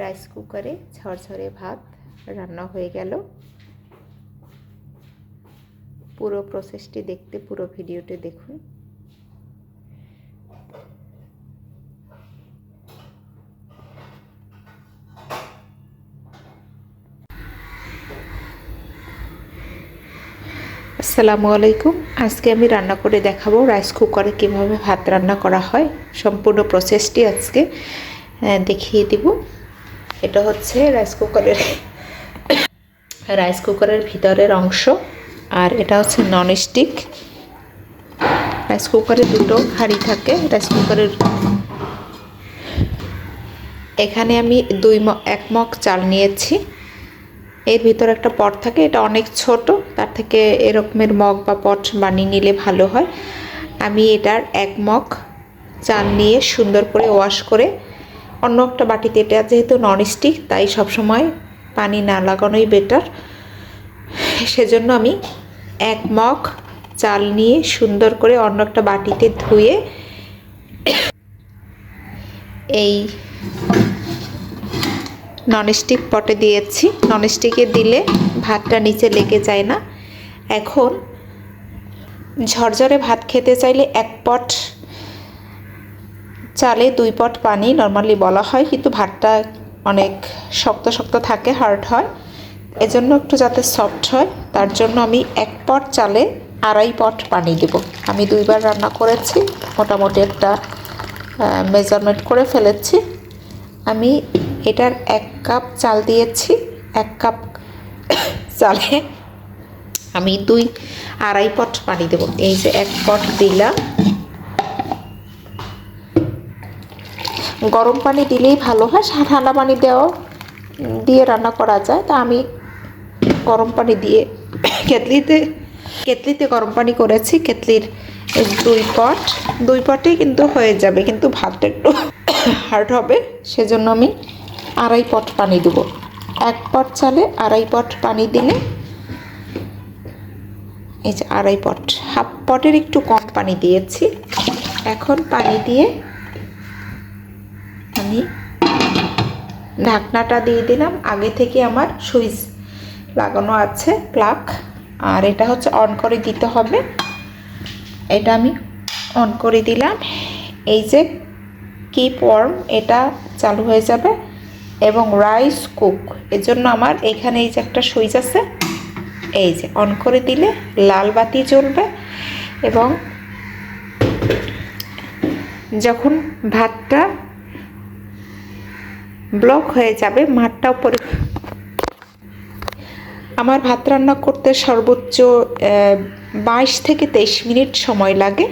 Rice কুকারে ঝরঝরে ভাত রান্না হয়ে গেল। পুরো প্রসেসটি দেখতে, পুরো ভিডিওটি দেখুন। আসসালামু আলাইকুম। আজকে আমি রান্না করে দেখাবো রাইস কুকারে কীভাবে ভাত রান্না করা হয়। সম্পূর্ণ প্রসেসটি আজকে দেখিয়ে দিব। এটা হচ্ছে রাইস কুকারের রাইস কুকারের ভিতরের অংশ আর এটা হচ্ছে নন স্টিক রাইস কুকারে দুটো হাঁড়ি থাকে। রাইস কুকারের এখানে আমি দুই এক মগ চাল নিয়েছি। এর ভিতর একটা পট থাকে, এটা অনেক ছোট, তার থেকে এরকমের মগ বা পট বানিয়ে নিলে ভালো হয়। আমি এটার এক মগ চাল নিয়ে সুন্দর করে ওয়াশ করে অন্য একটা বাটিতে এটা যেহেতু ননস্টিক তাই সবসময় পানি না লাগানোই বেটার সেজন্য আমি এক মগ চাল নিয়ে সুন্দর করে অন্য একটা বাটিতে ধুয়ে এই ননস্টিক পটে দিয়েছি। ননস্টিকে দিলে ভাতটা নিচে লেগে যায় না। এখন ঝরঝরে ভাত খেতে চাইলে এক পট চালে দুই পট পানি নর্মালি বলা হয়, কিন্তু ভাতটা অনেক শক্ত শক্ত থাকে হার্ড হয়। এজন্য একটু যাতে সফট হয়, তার জন্য আমি এক পট চালে আড়াই পট পানি দেব। আমি দুইবার রান্না করেছি, মোটামুটি একটা মেজারমেন্ট করে ফেলেছি। আমি এটার এক কাপ চাল দিয়েছি, এক কাপ চালে আমি দুই আড়াই পট পানি দেব। এই যে এক পট দিলাম গরম পানি দিলেই ভালো হয় ঠান্ডা পানি দেওয়া, দিয়ে রান্না করা যায়। তা আমি গরম পানি দিয়ে কেতলিতে কেতলিতে গরম পানি করেছি কেতলির দুই পট। দুই পটে কিন্তু হয়ে যাবে, কিন্তু ভাতটা একটু হার্ড হবে, সেজন্য আমি আড়াই পট পানি দেবো। এক পট চালে আড়াই পট পানি দিলে, এই যে আড়াই পট, হাফ পটের একটু কম পানি দিয়েছি। এখন পানি দিয়ে আমি ঢাকনাটা দিয়ে দিলাম। আগে থেকে আমার সুইচ লাগানো আছে, প্লাগ। আর এটা হচ্ছে অন করে দিতে হবে। এটা আমি অন করে দিলাম। এই যে কিপ ওয়ার্ম এটা চালু হয়ে যাবে। এবং রাইস কুক এর জন্য আমার এখানে এই যে একটা সুইচ আছে, এই যে অন করে দিলে লাল বাতি জ্বলবে। এবং যখন ভাতটা ব্লক হয়ে যাবে মাঠটা উপরে আমার ভাত রান্না করতে সর্বোচ্চ বাইশ থেকে তেইশ মিনিট সময় লাগে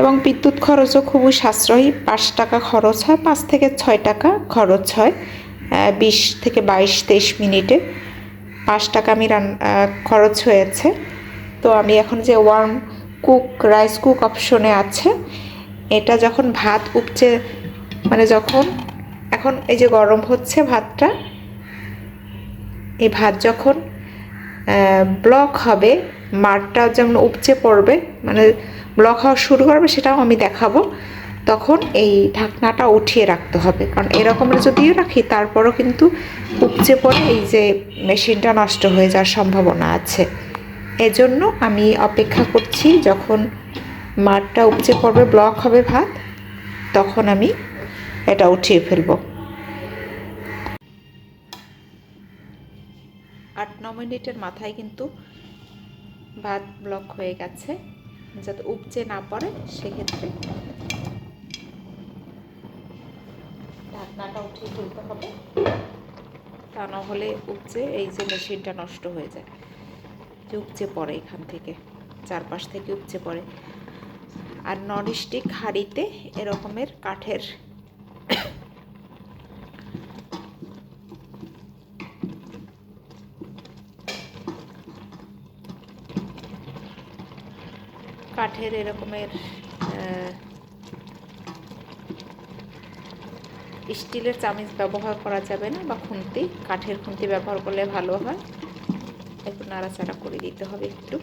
এবং বিদ্যুৎ খরচও খুবই সাশ্রয়ী। পাঁচ টাকা খরচ হয়, পাঁচ থেকে ছয় টাকা খরচ হয় বিশ থেকে বাইশ, তেইশ মিনিটে। পাঁচ টাকা আমি রান খরচ হয়েছে। তো আমি এখন যে ওয়ার্ম কুক, রাইস কুক অপশনে আছে, এটা যখন ভাত উপচে মানে যখন এখন এই যে গরম হচ্ছে ভাতটা, এই ভাত যখন ব্লক হবে, মাঠটা যেমন উপচে পড়বে মানে ব্লক হওয়া শুরু করবে সেটাও আমি দেখাবো, তখন এই ঢাকনাটা উঠিয়ে রাখতে হবে। কারণ এরকমের যদিও রাখি, তারপরও কিন্তু উপচে পড়ে এই যে মেশিনটা নষ্ট হয়ে যাওয়ার সম্ভাবনা আছে। এজন্য আমি অপেক্ষা করছি, যখন মাঠটা উপচে পড়বে ব্লক হবে ভাত, তখন আমি এটা উঠিয়ে ফেলব। আট, ন মিনিটের মাথায় কিন্তু ভাত ব্লক হয়ে গেছে। যাতে উপচে না পড়ে, সেক্ষেত্রে ঢাকনাটা উঠিয়ে তুলতে হবে। তা না হলে উপচে এই যে মেশিনটা নষ্ট হয়ে যায়। যে উপচে পড়ে এখান থেকে, চারপাশ থেকে উপচে পড়ে। আর নন স্টিক হাঁড়িতে এরকমের কাঠের কাঠের এরকমের স্টিলের চামিচ ব্যবহার করা যাবে না, বা খুন্তি, কাঠের খুন্তি ব্যবহার করলে ভালো হয়। একটু নাড়াচাড়া করে দিতে হবে একটু।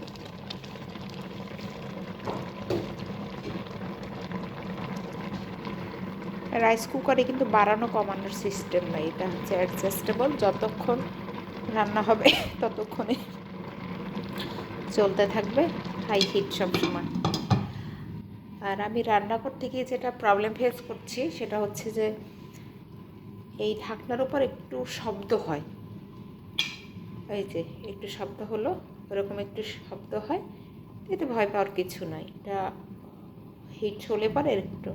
রাইস কুকারে কিন্তু বাড়ানো কমানোর সিস্টেম নাই। এটা হচ্ছে অ্যাডজাস্টেবল যতক্ষণ রান্না হবে ততক্ষণে চলতে থাকবে হাই হিট সবসময়। আর আমি রান্না করতে গিয়ে যেটা প্রবলেম ফেস করছি, সেটা হচ্ছে যে এই ঢাকনার উপর একটু শব্দ হয়। এই যে একটু শব্দ হলো, ওরকম একটু শব্দ হয়, এতে ভয় পাওয়ার কিছু নাই। এটা হিট হলে পরে একটু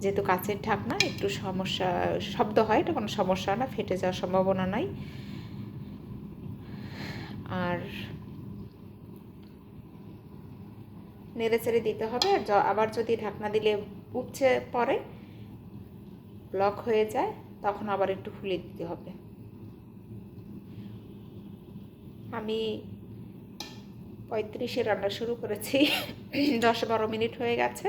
যেহেতু কাচের ঢাকনা, একটু সমস্যা, শব্দ হয়, এটা কোনো সমস্যা না, ফেটে যাওয়ার সম্ভাবনা নাই। আর নেড়ে চেড়ে দিতে হবে, আর আবার যদি ঢাকনা দিলে উপচে পড়ে, ব্লক হয়ে যায়, তখন আবার একটু খুলে দিতে হবে। আমি পঁয়ত্রিশে রান্না শুরু করেছি, দশ বারো মিনিট হয়ে গেছে।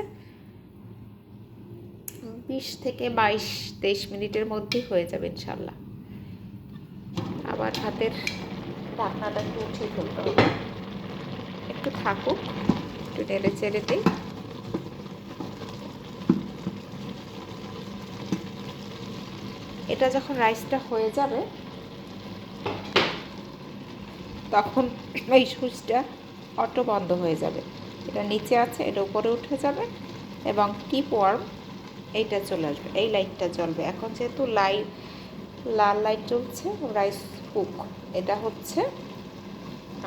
বিশ থেকে বাইশ, তেইশ মিনিটের মধ্যে হয়ে যাবে ইনশাল্লাহ। আবার হাতের ঢাকনাটা একটু উঠিয়ে ফেলতে হবে। একটু থাকুক, একটু নেড়ে চেড়ে দিই। এটা যখন রাইসটা হয়ে যাবে, তখন এই সুইচটা অটো বন্ধ হয়ে যাবে। এটা নিচে আছে, এটা উপরে উঠে যাবে এবং কিপ ওয়ার্ম এইটা চলে আসবে, এই লাইটটা জ্বলবে। এখন যেহেতু লাইট, লাল লাইট জ্বলছে, রাইস কুক। এটা হচ্ছে,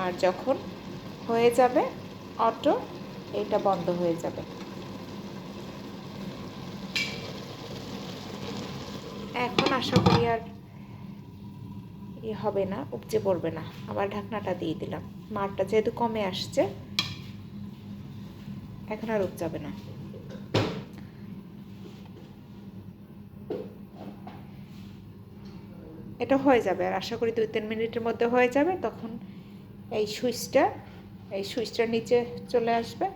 আর যখন হয়ে যাবে অটো এটা বন্ধ হয়ে যাবে। এখন আশা করি আর ই হবে না, উপচে পড়বে না। আবার ঢাকনাটা দিয়ে দিলাম। মারটা যেহেতু কমে আসছে, এখন আর উপচাবে না। এটা হয়ে যাবে। আর আশা করি দুই তিন মিনিটের মধ্যে হয়ে যাবে। তখন এই সুইচটা এই সুইচটা নিচে চলে আসবে,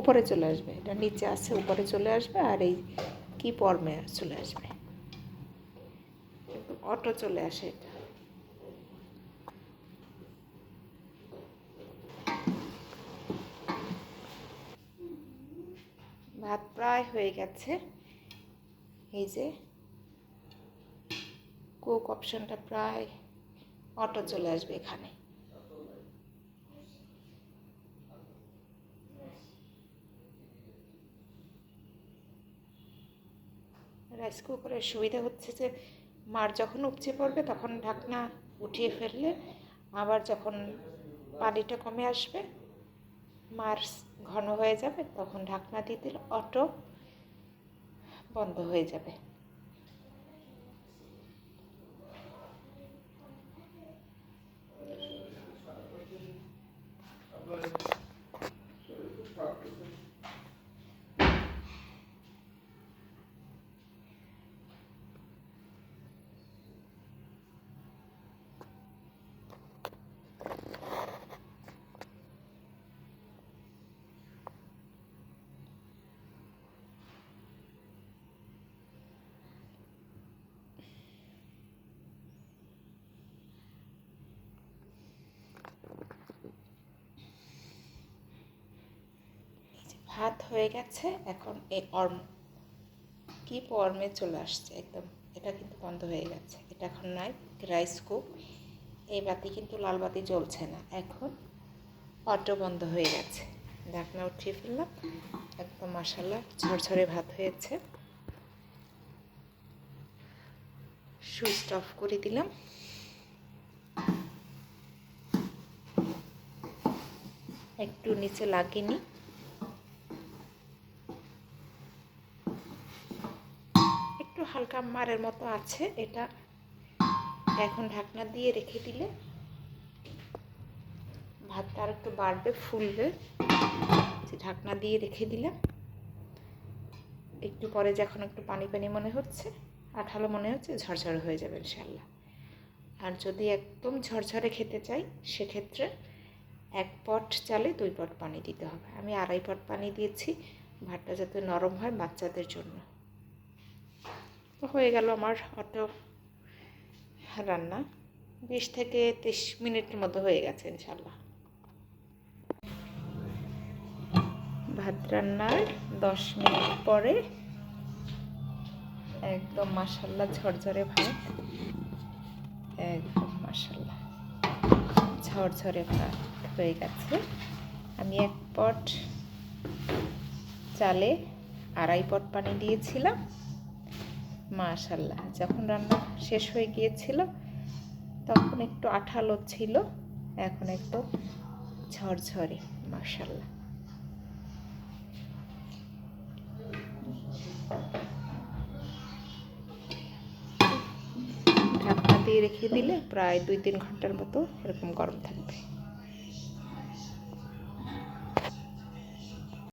উপরে চলে আসবে। এটা নিচে আছে, উপরে চলে আসবে, আর এই কি পর্মে চলে আসবে। অটো চলে আসে এটা। ভাত প্রায় হয়ে গেছে। এই যে কুক অপশনটা প্রায় অটো চলে আসবে এখানে। রাইস কুকারের সুবিধা হচ্ছে যে, মার যখন উপচে পড়বে তখন ঢাকনা উঠিয়ে ফেললে আবার যখন পানিটা কমে আসবে, মার ঘন হয়ে যাবে, তখন ঢাকনা দিয়ে দিলে অটো বন্ধ হয়ে যাবে এই যে ভাত হয়ে গেছে, এখন এই অর্ম, কি অর্মে চলে আসছে একদম, এটা কিন্তু বন্ধ হয়ে গেছে, এটা এখন নাই রাইস কুক এই বাতি কিন্তু লাল বাতি জ্বলছে না, এখন অটো বন্ধ হয়ে গেছে, ঢাকনা উঠিয়ে ফেললাম, একদম মশালা ঝরঝরে ভাত হয়েছে সুইচটা অফ করে দিলাম, একটু নিচে লাগেনি হালকা মারের মতো আছে, এটা এখন ঢাকনা দিয়ে রেখে দিলে ভাতটা আর একটু বাড়বে, ফুলবে। ঢাকনা দিয়ে রেখে দিলাম। একটু পরে যখন একটু পানি পানি মনে হচ্ছে, আঠালো মনে হচ্ছে, ঝরঝরে হয়ে যাবে ইনশাল্লাহ আর যদি একদম ঝরঝরে খেতে চাই, সেক্ষেত্রে এক পট চালে দুই পট পানি দিতে হবে। আমি আড়াই পট পানি দিয়েছি, ভাতটা যাতে নরম হয় বাচ্চাদের জন্য। তো হয়ে গেল আমার অটো রান্না। বিশ থেকে তিরিশ মিনিটের মতো হয়ে গেছে ইনশাল্লাহ ভাত রান্নার দশ মিনিট পরে একদম মাসাল্লাহ ঝরঝরে ভাত। একদম মাসাল্লাহ ঝরঝরে ভাত হয়ে গেছে। আমি এক পট চালে আড়াই পট পানি দিয়েছিলাম। মাশাল্লাহ যখন রান্না শেষ হয়ে গিয়েছিল, তখন একটু আঠালো ছিল, এখন একটু ঝরঝরে মাশাল্লাহ ঢাকনা দিয়ে রেখে দিলে প্রায় দুই তিন ঘণ্টার মতো এরকম গরম থাকবে।